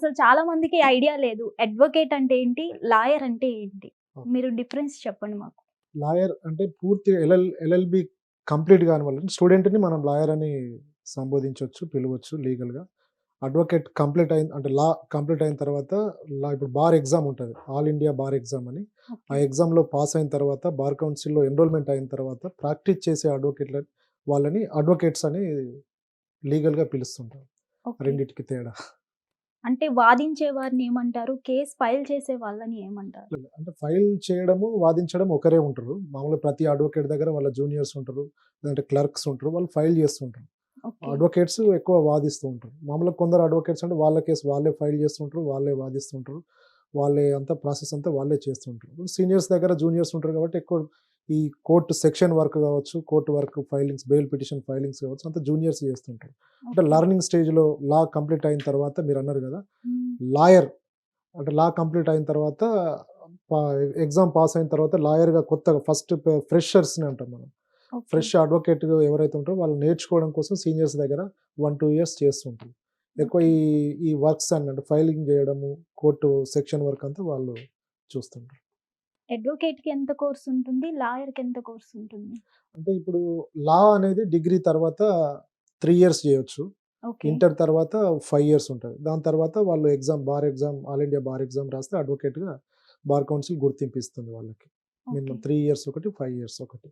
అసలు చాలా మందికి ఐడియా లేదు. అడ్వకేట్ అంటే ఏంటి? లాయర్ అంటే ఏంటి. మీరు డిఫరెన్స్ చెప్పండి మాకు. లాయర్ అంటే పూర్తి ఎల్ఎల్ ఎల్ఎల్బి కంప్లీట్ కాని వాళ్ళు స్టూడెంట్ని మనం లాయర్ అని సంబోధించవచ్చు పిలవచ్చు లీగల్గా. అడ్వకేట్ కంప్లీట్ అయిన అంటే లా కంప్లీట్ అయిన తర్వాత లా ఇప్పుడు బార్ ఎగ్జామ్ ఉంటుంది. ఆల్ ఇండియా బార్ ఎగ్జామ్ అని. ఆ ఎగ్జామ్లో పాస్ అయిన తర్వాత బార్ కౌన్సిల్లో ఎన్రోల్మెంట్ అయిన తర్వాత ప్రాక్టీస్ చేసే అడ్వకేట్ల వాళ్ళని అడ్వకేట్స్ అని లీగల్గా పిలుస్తుంటారు. రెండింటికి తేడా. అంటే వాదించే వారిని ఏమంటారు? కేసు ఫైల్ చేసే వాళ్ళని ఏమంటారు? అంటే ఫైల్ చేయడము వాదించడం ఒకరే ఉంటారు. మామూలుగా ప్రతి అడ్వకేట్ దగ్గర వాళ్ళ జూనియర్స్ ఉంటారు లేదంటే క్లర్క్స్ ఉంటారు వాళ్ళు ఫైల్ చేస్తుంటారు. అడ్వకేట్స్ ఎక్కువ వాదిస్తూ ఉంటారు. మామూలుగా కొందరు అడ్వకేట్స్ అంటే వాళ్ళ కేసు వాళ్ళే ఫైల్ చేస్తుంటారు వాళ్ళే వాదిస్తుంటారు వాళ్ళే అంతా ప్రాసెస్ అంతా వాళ్ళే చేస్తుంటారు సీనియర్స్ దగ్గర జూనియర్స్ ఉంటారు కాబట్టి ఎక్కువ ఈ కోర్టు సెక్షన్ వర్క్ కావచ్చు court work filings bail petition filings కావచ్చు అంతా జూనియర్స్ చేస్తుంటారు అంటే. లర్నింగ్ స్టేజ్లో లా కంప్లీట్ అయిన తర్వాత మీరు అన్నారు కదా. లాయర్ అంటే లా కంప్లీట్ అయిన తర్వాత ఎగ్జామ్ పాస్ అయిన తర్వాత లాయర్గా కొత్తగా ఫస్ట్ ఫ్రెషర్స్ని అంటాం మనం. ఫ్రెష్ అడ్వకేట్ ఎవరైతే ఉంటారో వాళ్ళు నేర్చుకోవడం కోసం సీనియర్స్ దగ్గర వన్ టూ ఇయర్స్ చేస్తుంటారు ఎక్కువ ఈ ఈ వర్క్స్ అని అంటే ఫైలింగ్ చేయడము కోర్టు సెక్షన్ వర్క్ అంతా వాళ్ళు చూస్తుంటారు. అడ్వకేట్కి ఎంత కోర్స్ ఉంటుంది? లాయర్కి ఎంత కోర్స్ ఉంటుంది? అంటే ఇప్పుడు లా అనేది డిగ్రీ తర్వాత త్రీ ఇయర్స్ చేయొచ్చు. ఓకే. ఇంటర్ తర్వాత ఫైవ్ ఇయర్స్ ఉంటుంది. దాని తర్వాత వాళ్ళు exam bar exam all India bar exam రాస్తే అడ్వకేట్గా బార్ కౌన్సిల్ గుర్తింపు ఇస్తుంది వాళ్ళకి. మినిమం త్రీ ఇయర్స్ ఒకటి ఫైవ్ ఇయర్స్ ఒకటి.